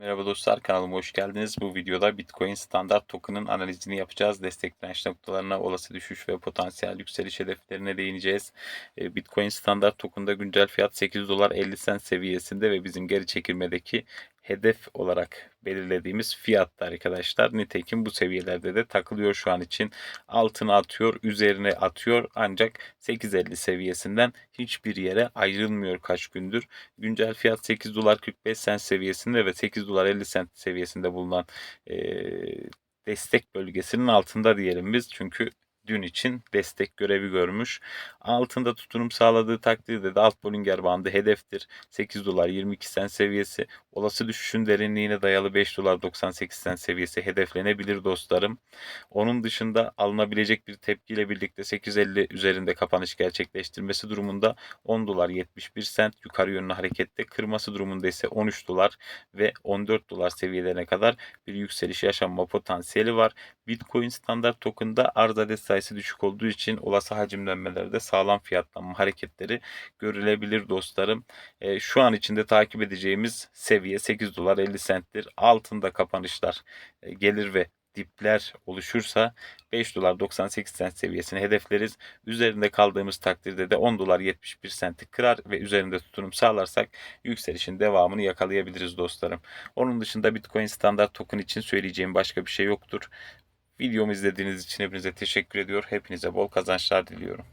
Merhaba dostlar kanalıma hoş geldiniz. Bu videoda Bitcoin standart token'ın analizini yapacağız. Destek direnç noktalarına, olası düşüş ve potansiyel yükseliş hedeflerine değineceğiz. E, Bitcoin standart token'da güncel fiyat 8 dolar 50 sent seviyesinde ve bizim geri çekilmedeki hedef olarak belirlediğimiz fiyatta arkadaşlar. Nitekim bu seviyelerde de takılıyor şu an için. Altına atıyor, üzerine atıyor ancak 8.50 seviyesinden hiçbir yere ayrılmıyor kaç gündür. Güncel fiyat 8 dolar 45 sent seviyesinde ve 8 dolar 50 sent seviyesinde bulunan e, destek bölgesinin altında diyelim biz. Çünkü dün için destek görevi görmüş. Altında tutunum sağladığı takdirde de alt Bollinger bandı hedeftir. 8 dolar 22 sent seviyesi. Olası düşüşün derinliğine dayalı 5 dolar 98 sent seviyesi hedeflenebilir dostlarım. Onun dışında alınabilecek bir tepkiyle birlikte 8.50 üzerinde kapanış gerçekleştirmesi durumunda 10 dolar 71 sent yukarı yönlü harekette kırması durumunda ise 13 dolar ve 14 dolar seviyelerine kadar bir yükseliş yaşanma potansiyeli var. Bitcoin standart token'da arz adet sayısı düşük olduğu için olası hacimlenmelerde sağlam fiyatlanma hareketleri görülebilir dostlarım. E, şu an içinde takip edeceğimiz seviye 8 dolar 50 centtir. Altında kapanışlar e, gelir ve dipler oluşursa 5 dolar 98 sent seviyesini hedefleriz. Üzerinde kaldığımız takdirde de 10 dolar 71 senti kırar ve üzerinde tutunum sağlarsak yükselişin devamını yakalayabiliriz dostlarım. Onun dışında Bitcoin standart token için söyleyeceğim başka bir şey yoktur. Videomu izlediğiniz için hepinize teşekkür ediyor. Hepinize bol kazançlar diliyorum.